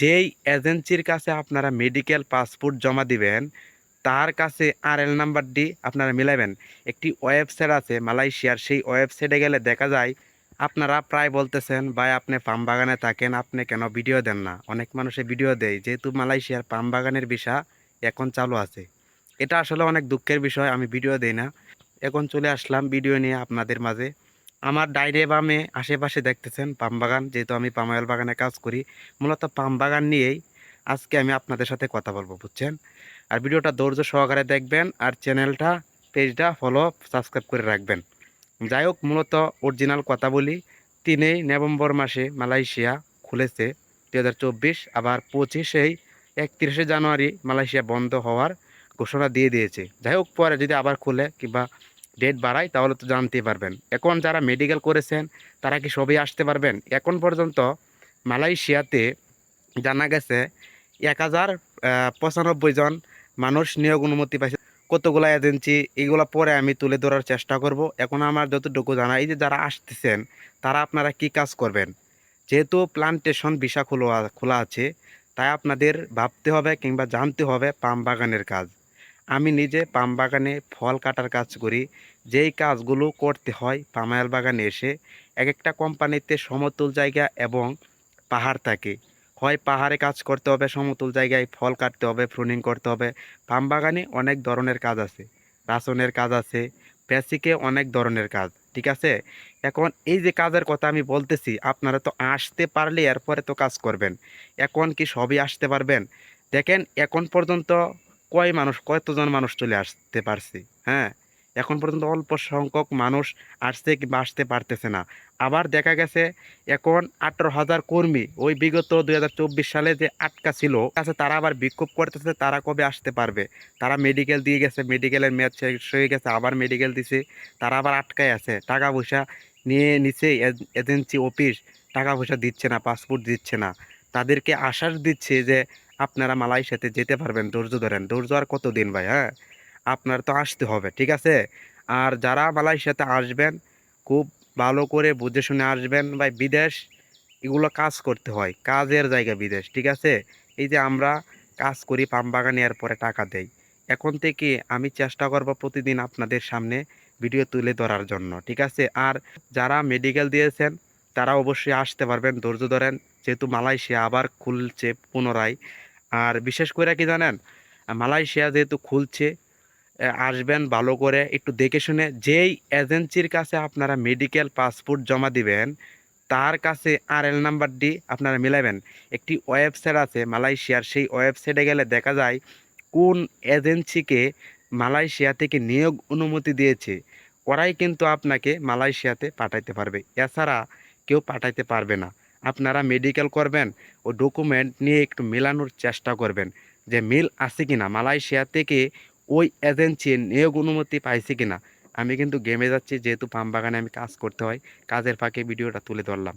যেই এজেন্সির কাছে আপনারা মেডিকেল পাসপোর্ট জমা দিবেন, তার কাছে আর এল নাম্বারটি আপনারা মিলাবেন একটি ওয়েবসাইট আছে মালয়েশিয়ার, সেই ওয়েবসাইটে গেলে দেখা যায় আপনারা প্রায় বলতেছেন, ভাই, আপনি পাম বাগানে থাকেন, আপনি কেন ভিডিও দেন না? অনেক মানুষে ভিডিও দেয়, যেহেতু মালয়েশিয়ার পাম বাগানের ভিসা এখন চালু আছে। এটা আসলে অনেক দুঃখের বিষয়, আমি ভিডিও দেই না। এখন চলে আসলাম ভিডিও নিয়ে আপনাদের মাঝে। আমার ডাইরে বামে আশেপাশে দেখতেছেন পাম বাগান, যেহেতু আমি পাম অয়েল বাগানে কাজ করি। মূলত পাম বাগান নিয়েই আজকে আমি আপনাদের সাথে কথা বলব, বুঝছেন? আর ভিডিওটা ধৈর্য সহকারে দেখবেন আর চ্যানেলটা, পেজটা ফলো সাবস্ক্রাইব করে রাখবেন। যাই হোক, মূলত অরিজিনাল কথা বলি, তিনই নভেম্বর মাসে মালয়েশিয়া খুলেছে দু হাজার চব্বিশ, আবার পঁচিশেই একত্রিশে জানুয়ারি মালয়েশিয়া বন্ধ হওয়ার ঘোষণা দিয়ে দিয়েছে। যাই হোক, পরে যদি আবার খুলে কিংবা ডেট বাড়ায়, তাহলে তো জানতেই পারবেন। এখন যারা মেডিকেল করেছেন, তারা কি সবই আসতে পারবেন? এখন পর্যন্ত মালয়েশিয়াতে জানা গেছে, এক হাজার পঁচানব্বই জন মানুষ নিয়োগ অনুমতি পাইছে। কতগুলো এজেন্সি এগুলো পরে আমি তুলে ধরার চেষ্টা করব। এখন আমার যতটুকু জানা, এই যে যারা আসতেছেন, তারা আপনারা কি কাজ করবেন? যেহেতু প্লান্টেশন ভিসা খোলা খোলা আছে, তাই আপনাদের ভাবতে হবে কিংবা জানতে হবে পাম বাগানের কাজ। আমি নিজে পাম বাগানে ফল কাটার কাজ করি। যেই কাজগুলো করতে হয় পামায়াল বাগানে এসে এক একটা কোম্পানিতে সমতল জায়গা এবং পাহাড় থাকে। হয় পাহাড়ে কাজ করতে হবে, সমতল জায়গায় ফল কাটতে হবে ফ্রুনিং করতে হবে। পাম বাগানে অনেক ধরনের কাজ আছে। রাসনের কাজ আছে বেসিকে অনেক ধরনের কাজ, ঠিক আছে? এখন এই যে কাজের কথা আমি বলতেছি, আপনারা তো আসতে পারলে এরপরে তো কাজ করবেন। এখন কি সবই আসতে পারবেন? দেখেন, এখন পর্যন্ত কয় মানুষ, কতজন মানুষ চলে আসতে পারছে? হ্যাঁ? এখন পর্যন্ত অল্প সংখ্যক মানুষ আসছে কিংবা আসতে পারতেছে না। আবার দেখা গেছে, এখন আঠারো হাজার কর্মী, ওই বিগত দু হাজার চব্বিশ সালে যে আটকা ছিল, আছে, তারা আবার বিক্ষোভ করতেছে, তারা কবে আসতে পারবে? তারা মেডিকেল দিয়ে গেছে মেডিকেলের মেয়াদ শেষ হয়ে গেছে, আবার মেডিকেল দিছে, তারা আবার আটকায় আছে। টাকা পয়সা নিয়ে নিচে এজেন্সি অফিস টাকা পয়সা দিচ্ছে না পাসপোর্ট দিচ্ছে না। তাদেরকে আশ্বাস দিচ্ছে যে আপনারা মালয়েশিয়াতে যেতে পারবেন, ধৈর্য ধরেন। ধৈর্য আর কতদিন ভাই হ্যাঁ? আপনার তো আসতে হবে, ঠিক আছে? আর যারা মালয়েশিয়াতে আসবেন, খুব ভালো করে বুঝে শুনে আসবেন ভাই, বিদেশ, এগুলো কাজ করতে হয়, কাজের জায়গা বিদেশ, ঠিক আছে? এই যে আমরা কাজ করি, পাম বাগানে পরে টাকা দেই। এখন থেকে আমি চেষ্টা করব প্রতিদিন আপনাদের সামনে ভিডিও তুলে ধরার জন্য, ঠিক আছে? আর যারা মেডিকেল দিয়েছেন, তারা অবশ্যই আসতে পারবেন, ধৈর্য ধরেন। যেহেতু মালয়েশিয়া আবার খুলছে পুনরায় আর বিশেষ করে কি জানেন, মালয়েশিয়া যেহেতু খুলছে আসবেন ভালো করে একটু দেখে শুনে যেই এজেন্সির কাছে আপনারা মেডিকেল পাসপোর্ট জমা দিবেন, তার কাছে আর এল নাম্বারটি আপনারা মিলাবেন একটি ওয়েবসাইট আছে মালয়েশিয়ার, সেই ওয়েবসাইটে গেলে দেখা যায় কোন এজেন্সিকে মালয়েশিয়া থেকে নিয়োগ অনুমতি দিয়েছে, ওরাই কিন্তু আপনাকে মালয়েশিয়াতে পাঠাইতে পারবে। এছাড়া কেউ পাঠাইতে পারবে না। আপনারা মেডিকেল করবেন ও ডকুমেন্ট নিয়ে একটু মেলানোর চেষ্টা করবেন যে মিল আছে কি না মালয়েশিয়া থেকে ওই এজেন্সি নিয়োগ অনুমতি পাইছে কি না আমি কিন্তু গেমে যাচ্ছি, যেহেতু পাম বাগানে আমি কাজ করতে হয়, কাজের ফাঁকে ভিডিওটা তুলে ধরলাম।